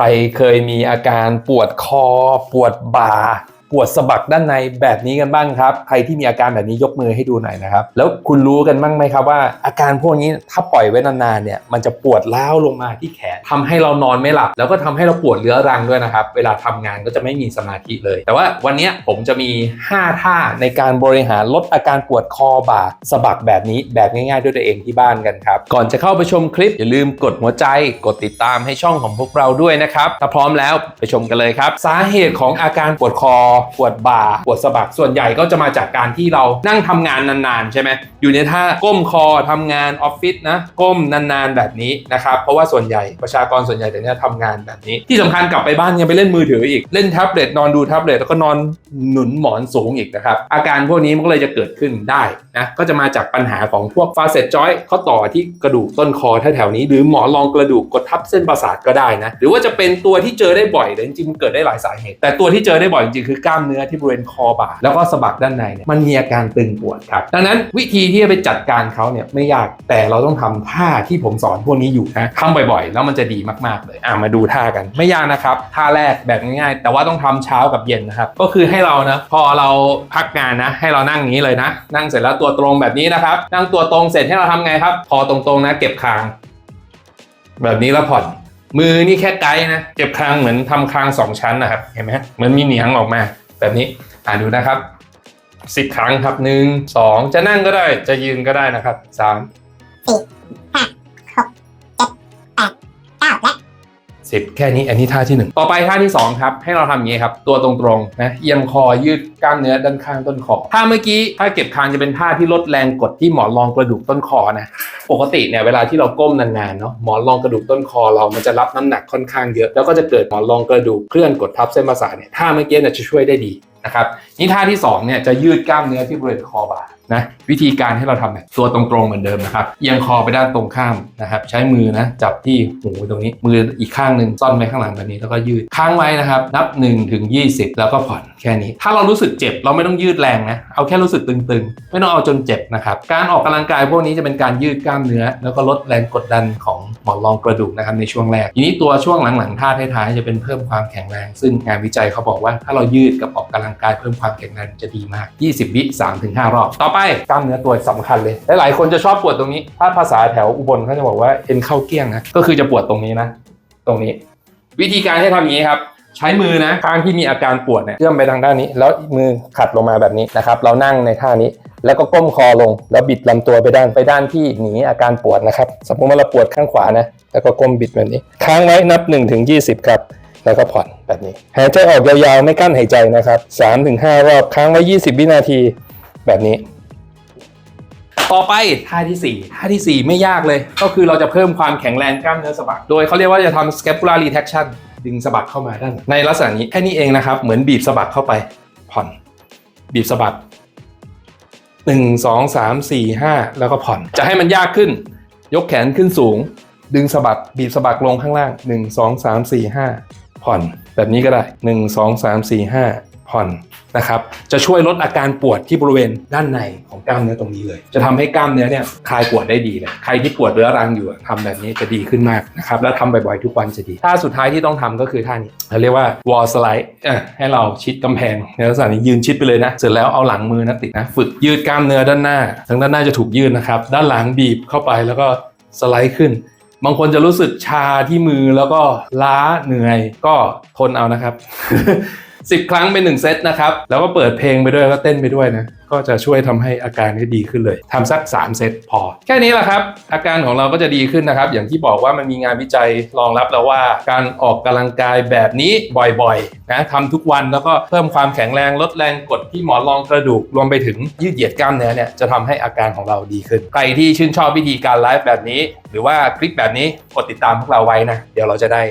ใครเคยมีอาการปวดคอ ปวดบ่า ปวดสะบักด้านในแบบนี้กันบ้างครับ ใครที่มีอาการแบบนี้ยกมือให้ดูหน่อยนะครับ แล้วคุณรู้กันบ้างไหมครับว่า อาการพวกนี้ถ้าปล่อยไว้นานๆเนี่ยมันจะปวดล้าวลงมาที่แขนทำให้เรานอนไม่หลับ แล้วก็ทำให้เราปวดเรื้อรังด้วยนะครับ เวลาทำงานก็จะไม่มีสมาธิเลย แต่ว่าวันนี้ผมจะมี 5 ท่าในการบริหารลดอาการปวดคอบ่าสะบักแบบนี้แบบง่ายๆ ด้วยตัวเองที่บ้านกันครับก่อนจะเข้าไปชมคลิปอย่าลืมกดหัวใจกดติดตามให้ช่องของพวกเราด้วยนะครับถ้าพร้อมแล้วไปชมกันเลยครับ สาเหตุของอาการปวดคอปวดบ่าปวดสะบักส่วนใหญ่ก็จะมาจากการที่เรานั่งทำงานนานๆ ใช่ไหมอยู่ในท่าก้มคอทำงานออฟฟิศนะก้มนานๆแบบนี้นะครับเพราะว่าส่วนใหญ่ประชากรส่วนใหญ่แต่เนี้ยทำงานแบบนี้ ที่สำคัญกลับไปบ้านยังไปเล่นมือถืออีกเล่นแท็บเล็ตนอนดูแท็บเล็ตแล้วก็นอนหนุนหมอนสูงอีกนะครับอาการพวกนี้มันก็เลยจะเกิดขึ้นได้นะก็จะมาจากปัญหาของพวกฟาเซตจอยเข้อต่อที่กระดูกต้นคอแถวๆนี้ หรือหมอนรองกระดูกกดทับเส้นประสาทก็ได้นะหรือว่าจะเป็นตัวที่เจอได้บ่อยแต่จริงๆมันเกิดได้หลายสาเหตุ แต่ตัวที่เจอได้บ่อยจริงๆคือกล้ามเนื้อที่บริเวณคอบ่าแล้วก็สะบักด้านในเนี่ยมันมีอาการตึงปวดครับ ดังนั้นวิธีที่จะไปจัดการเขาเนี่ยไม่ยากแต่เราต้องทำท่าที่ผมสอนพวกนี้อยู่นะทำบ่อยๆ แล้วมันจะดีมากๆเลยอะมาดูท่ากันไม่ยากนะครับท่าแรกแบบง่ายๆ แต่ว่าต้องทำเช้ากับเย็นนะครับก็คือให้เรานะพอเราพักงานนะให้เรานั่งอย่างนี้เลยนะ นั่งเสร็จแล้วตัวตรงแบบนี้นะครับ นั่งตัวตรงเสร็จให้เราทำไงครับพอตรงๆนะ เก็บคาง แบบนี้แล้วผ่อนมือนี่แค่ไกด์นะ เก็บคางเหมือนทำคางสองชั้นนะครับ เห็นไหมเหมือนมีเหนียงออกมา แบบนี้อ่านดูนะครับ 10 ครั้งครับ 1 2 จะนั่งก็ได้จะยืนก็ได้นะครับ 3 10 แค่นี้อันนี้ท่าที่ 1 ต่อไปท่าที่ 2 ครับ ให้เราทำอย่างนี้ครับ ตัวตรงๆนะเอียงคอยืดกล้ามเนื้อด้านข้างต้นคอท่าเมื่อกี้ท่าเก็บคางจะเป็นท่าที่ลดแรงกดที่หมอนรองกระดูกต้นคอนะปกติเนี่ยเวลาที่เราก้มนานๆเนาะหมอนรองกระดูกต้นคอเรามันจะรับน้ำหนักค่อนข้างเยอะแล้วก็จะเกิดหมอนรองกระดูกเคลื่อนกดทับเส้นประสาทเนี่ยท่าเมื่อกี้เนี่ยจะช่วยได้ดีนะครับนี่ท่าที่2เนี่ยจะยืดกล้ามเนื้อที่บริเวณคอบ่า นะวิธีการให้เราทำแบบตัวตรงๆเหมือนเดิมนะครับเอียงคอไปด้านตรงข้ามนะครับ ใช้มือนะจับที่หูตรงนี้ มืออีกข้างหนึ่งซ่อนไว้ข้างหลังแบบนี้แล้วก็ยืดค้างไว้นะครับ นับ1ถึง20 แล้วก็ผ่อนแค่นี้ ถ้าเรารู้สึกเจ็บเราไม่ต้องยืดแรงนะเอาแค่รู้สึกตึงๆ ไม่ต้องเอาจนเจ็บนะครับ การออกกำลังกายพวกนี้จะเป็นการยืดกล้ามเนื้อ แล้วก็ลดแรงกดดันของ มอนรองกระดูกนะครับในช่วงแรกทีนี้ตัวช่วงหลังๆท่าท้ายๆจะเป็นเพิ่มความแข็งแรง ซึ่งงานวิจัยเขาบอกว่าถ้าเรายืดกับออกกำลังกายเพิ่มความแข็งแรงจะดีมาก 20 วิ3ถึง5รอบ ต่อไปกล้ามเนื้อตัวสำคัญเลย หลายๆคนจะชอบปวดตรงนี้ ถ้าภาษาแถวอุบลเขาจะบอกว่าเอ็นเข้าเกี้ยงนะก็คือจะปวดตรงนี้นะ ตรงนี้ วิธีการให้ทำอย่างนี้ครับใช้มือนะข้างที่มีอาการปวดเนี่ยเอื้อมไปทางด้านนี้ แล้วมือขัดลงมาแบบนี้นะครับ เรานั่งในท่านี้ แล้วก็ก้มคอลง แล้วบิดลำตัวไปด้านไปด้านที่หนีอาการปวดนะครับสมมติว่าเราปวดข้างขวานะแล้วก็ก้มบิดแบบนี้ ค้างไว้นับ1ถึง20ครับแล้วก็ผ่อนแบบนี้ หายใจออกยาวๆไม่กั้นหายใจนะครับ3ถึง5รอบค้างไว้ 20 วินาทีแบบนี้ ต่อไปท่าที่4ท่าทีสี่ 4 ไม่ยากเลย ก็คือเราจะเพิ่มความแข็งแรงกล้ามเนื้อสะบักโดยเขาเรียกว่าจะทำ scapular retraction ดึงสะบักเข้ามาด้านในลักษณะนี้แค่นี้เองนะครับ เหมือนบีบสะบักเข้าไปผ่อน บีบสะบัก หนึ่งสองสามสี่ห้าแล้วก็ผ่อน จะให้มันยากขึ้น ยกแขนขึ้นสูง ดึงสะบักบีบสะบักลงข้างล่างหนึ่งสองสามสี่ห้าผ่อน แบบนี้ก็ได้หนึ่งสองสามสี่ห้า ผ่อนนะครับจะช่วยลดอาการปวดที่บริเวณด้านในของกล้ามเนื้อตรงนี้เลย จะทำให้กล้ามเนื้อเนี่ยคลายปวดได้ดีเลยใครที่ปวดเรื้อรังอยู่อะทำแบบนี้จะดีขึ้นมากนะครับแล้วทำบ่อยๆทุกวันจะดีท่าสุดท้ายที่ต้องทำก็คือท่านี้เราเรียกว่า wall slide ให้เราชิดกำแพงในลักษณะนี้ยืนชิดไปเลยนะเสร็จแล้วเอาหลังมือนะติดนะฝึกยืดกล้ามเนื้อด้านหน้าทั้งด้านหน้าจะถูกยืดนะครับด้านหลังบีบเข้าไปแล้วก็สไลด์ขึ้นบางคนจะรู้สึกชาที่มือแล้วก็ล้าเหนื่อยก็ทนเอานะครับ 10 ครั้งเป็น1เซตนะครับ แล้วก็เปิดเพลงไปด้วยก็เต้นไปด้วยนะ ก็จะช่วยทำให้อาการนี้ดีขึ้นเลยทำสัก 3 เซตพอ แค่นี้แหละครับ อาการของเราก็จะดีขึ้นนะครับ อย่างที่บอกว่ามันมีงานวิจัยรองรับแล้วว่า การออกกำลังกายแบบนี้บ่อยๆนะทำทุกวันแล้วก็เพิ่มความแข็งแรงลดแรงกดที่หมอนรองกระดูกรวมไปถึงยืดเหยียดกล้ามเนื้อเนี่ยจะทำให้อาการของเราดีขึ้น ใครที่ชื่นชอบวิธีการไลฟ์แบบนี้ หรือว่าคลิปแบบนี้กดติดตามพวกเราไว้นะเดี๋ยวเราจะได้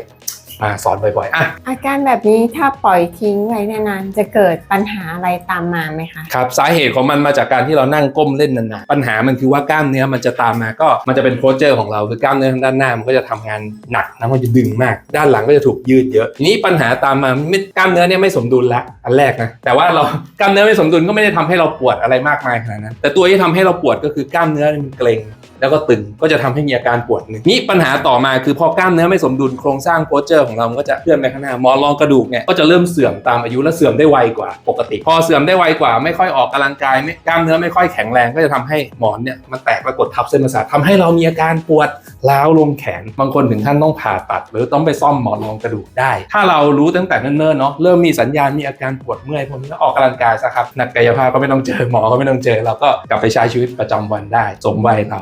มาสอนบ่อยๆอะอาการแบบนี้ถ้าปล่อยทิ้งไว้นานๆจะเกิดปัญหาอะไรตามมาไหมคะครับสาเหตุของมันมาจากการที่เรานั่งก้มเล่นนานๆปัญหามันคือว่ากล้ามเนื้อมันจะตามมาก็มันจะเป็นโพสเจอร์ของเราคือกล้ามเนื้อทางด้านหน้ามันก็จะทำงานหนักนะมันจะดึงมาก ด้านหลังก็จะถูกยืดเยอะทีนี้ปัญหาตามมาไม่กล้ามเนื้อเนี่ยไม่สมดุลละอันแรกนะแต่ว่าเรากล้ามเนื้อไม่สมดุลก็ไม่ได้ทำให้เราปวดอะไรมากมายขนาดนั้นแต่ตัวที่ทำให้เราปวดก็คือกล้ามเนื้อมันเกร็ง แล้วก็ตึงก็จะทำให้มีอาการปวดหนึ่งนี่ปัญหาต่อมาคือพอกล้ามเนื้อไม่สมดุลโครงสร้างโพสเจอร์ของเราก็จะเคลื่อนไปข้างหน้ามอนรองกระดูกเนี่ยก็จะเริ่มเสื่อมตามอายุและเสื่อมได้ไวกว่าปกติ พอเสื่อมได้ไวกว่าไม่ค่อยออกกำลังกายไม่กล้ามเนื้อไม่ค่อยแข็งแรงก็จะทำให้หมอนเนี่ยมันแตกและกดทับเส้นประสาททำให้เรามีอาการปวดร้าวลงแขน บางคนถึงขั้นต้องผ่าตัด หรือต้องไปซ่อมหมอนรองกระดูกได้ ถ้าเรารู้ตั้งแต่เนิ่นๆเนาะเริ่มมีสัญญาณมีอาการปวดเมื่อยพวกนี้ก็ออกกำลังกายซะครับนักกายภาพก็ไม่ต้องเจอหมอก็ไม่ต้องเจอ เราก็กลับไปใช้ชีวิตประจำวันได้สมวัยเรา